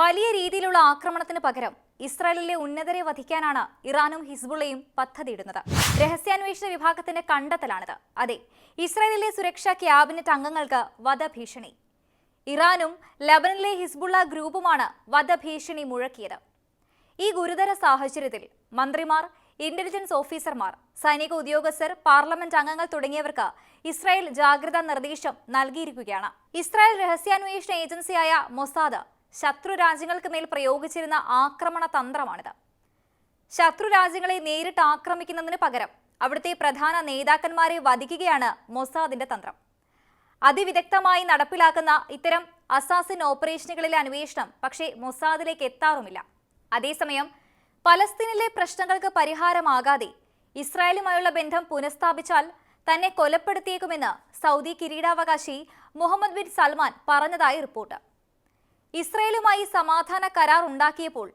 വലിയ രീതിയിലുള്ള ആക്രമണത്തിന് പകരം ഇസ്രായേലിലെ ഉന്നതരെ വധിക്കാനാണ് ഇറാനും ഹിസ്ബുള്ളയും പദ്ധതിയിടുന്നത് രഹസ്യാന്വേഷണ വിഭാഗത്തിന്റെ കണ്ടെത്തലാണിത്. അതെ ഇസ്രായേലിലെ സുരക്ഷാ ക്യാബിനറ്റ് അംഗങ്ങൾക്ക് വധഭീഷണി. ഇറാനും ലബനനിലെ ഹിസ്ബുള്ള ഗ്രൂപ്പുമാണ് വധഭീഷണി മുഴക്കിയത്. ഈ ഗുരുതര സാഹചര്യത്തിൽ മന്ത്രിമാർ ഇന്റലിജൻസ് ഓഫീസർമാർ സൈനിക ഉദ്യോഗസ്ഥർ പാർലമെന്റ് അംഗങ്ങൾ തുടങ്ങിയവർക്ക് ഇസ്രായേൽ ജാഗ്രതാ നിർദ്ദേശം നൽകിയിരിക്കുകയാണ്. ഇസ്രായേൽ രഹസ്യാന്വേഷണ ഏജൻസിയായ മൊസാദ് ശത്രു രാജ്യങ്ങൾക്ക് മേൽ പ്രയോഗിച്ചിരുന്ന ആക്രമണ തന്ത്രമാണിത്. ശത്രു രാജ്യങ്ങളെ നേരിട്ട് ആക്രമിക്കുന്നതിന് പകരം അവിടുത്തെ പ്രധാന നേതാക്കന്മാരെ വധിക്കുകയാണ് മൊസാദിന്റെ തന്ത്രം. അതിവിദഗ്ധമായി നടപ്പിലാക്കുന്ന ഇത്തരം അസാസിൻ ഓപ്പറേഷനുകളിലെ അന്വേഷണം പക്ഷേ മൊസാദിലേക്ക് എത്താറുമില്ല. അതേസമയം പലസ്തീനിലെ പ്രശ്നങ്ങൾക്ക് പരിഹാരമാകാതെ ഇസ്രായേലുമായുള്ള ബന്ധം പുനഃസ്ഥാപിച്ചാൽ തന്നെ കൊലപ്പെടുത്തിയേക്കുമെന്ന് സൗദി കിരീടാവകാശി മുഹമ്മദ് ബിൻ സൽമാൻ പറഞ്ഞതായി റിപ്പോർട്ട്. ഇസ്രയേലുമായി സമാധാന കരാർ ഉണ്ടാക്കിയപ്പോൾ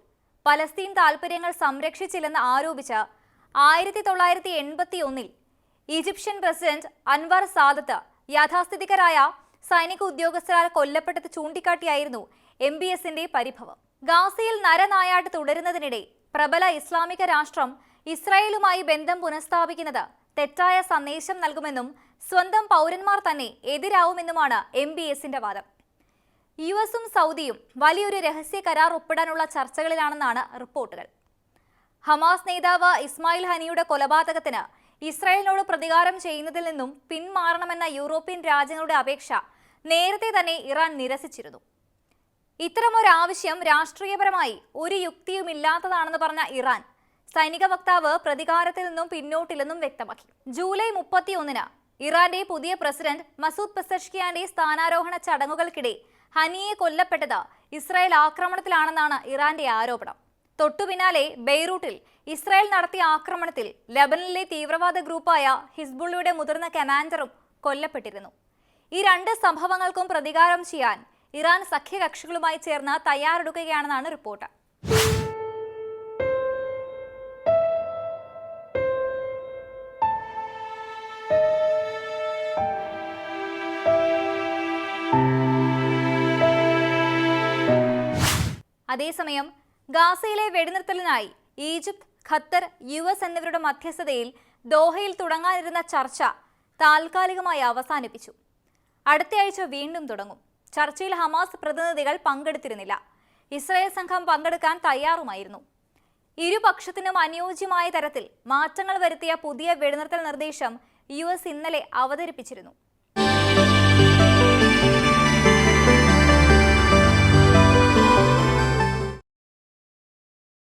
പലസ്തീൻ താൽപര്യങ്ങൾ സംരക്ഷിച്ചില്ലെന്ന് ആരോപിച്ച് ആയിരത്തി തൊള്ളായിരത്തി എൺപത്തി ഒന്നിൽ ഈജിപ്ഷ്യൻ പ്രസിഡന്റ് അൻവർ സാദത്ത് യാഥാസ്ഥിതികരായ സൈനിക ഉദ്യോഗസ്ഥരാൽ കൊല്ലപ്പെട്ടത് ചൂണ്ടിക്കാട്ടിയായിരുന്നു എം ബി എസിന്റെ പരിഭവം. ഗാസയിൽ നരനായാട്ട് തുടരുന്നതിനിടെ പ്രബല ഇസ്ലാമിക രാഷ്ട്രം ഇസ്രായേലുമായി ബന്ധം പുനഃസ്ഥാപിക്കുന്നത് തെറ്റായ സന്ദേശം നൽകുമെന്നും സ്വന്തം പൗരന്മാർ തന്നെ എതിരാവുമെന്നുമാണ് എം ബി എസിന്റെ വാദം. യു എസും സൗദിയും വലിയൊരു രഹസ്യ കരാർ ഒപ്പിടാനുള്ള ചർച്ചകളിലാണെന്നാണ് റിപ്പോർട്ടുകൾ. ഹമാസ് നേതാവ് ഇസ്മായിൽ ഹനിയുടെ കൊലപാതകത്തിന് ഇസ്രായേലിനോട് പ്രതികാരം ചെയ്യുന്നതിൽ നിന്നും പിന്മാറണമെന്ന യൂറോപ്യൻ രാജ്യങ്ങളുടെ അപേക്ഷ നേരത്തെ തന്നെ ഇറാൻ നിരസിച്ചിരുന്നു. ഇത്തരമൊരാവശ്യം രാഷ്ട്രീയപരമായി ഒരു യുക്തിയുമില്ലാത്തതാണെന്ന് പറഞ്ഞ ഇറാൻ സൈനിക വക്താവ് പ്രതികാരത്തിൽ നിന്നും പിന്നോട്ടില്ലെന്നും വ്യക്തമാക്കി. ജൂലൈ മുപ്പത്തിയൊന്നിന് ഇറാന്റെ പുതിയ പ്രസിഡന്റ് മസൂദ് പെസഷ്കിയാന്റെ സ്ഥാനാരോഹണ ചടങ്ങുകൾക്കിടെ ഹനിയെ കൊല്ലപ്പെട്ടത് ഇസ്രായേൽ ആക്രമണത്തിലാണെന്നാണ് ഇറാന്റെ ആരോപണം. തൊട്ടു പിന്നാലെ ബെയ്റൂട്ടിൽ ഇസ്രായേൽ നടത്തിയ ആക്രമണത്തിൽ ലബനനിലെ തീവ്രവാദ ഗ്രൂപ്പായ ഹിസ്ബുള്ളയുടെ മുതിർന്ന കമാൻഡറും കൊല്ലപ്പെട്ടിരുന്നു. ഈ രണ്ട് സംഭവങ്ങൾക്കും പ്രതികാരം ചെയ്യാൻ ഇറാൻ സഖ്യകക്ഷികളുമായി ചേർന്ന് തയ്യാറെടുക്കുകയാണെന്നാണ് റിപ്പോർട്ട്. അതേസമയം ഗാസയിലെ വെടിനിർത്തലിനായി ഈജിപ്ത് ഖത്തർ യു എസ് എന്നിവരുടെ മധ്യസ്ഥതയിൽ ദോഹയിൽ തുടങ്ങാനിരുന്ന ചർച്ച താൽക്കാലികമായി അവസാനിപ്പിച്ചു. അടുത്തയാഴ്ച വീണ്ടും തുടങ്ങും. ചർച്ചയിൽ ഹമാസ് പ്രതിനിധികൾ പങ്കെടുത്തിരുന്നില്ല. ഇസ്രായേൽ സംഘം പങ്കെടുക്കാൻ തയ്യാറുമായിരുന്നു. ഇരുപക്ഷത്തിനും അനുയോജ്യമായ തരത്തിൽ മാറ്റങ്ങൾ വരുത്തിയ പുതിയ വെടിനിർത്തൽ നിർദ്ദേശം യു ഇന്നലെ അവതരിപ്പിച്ചിരുന്നു.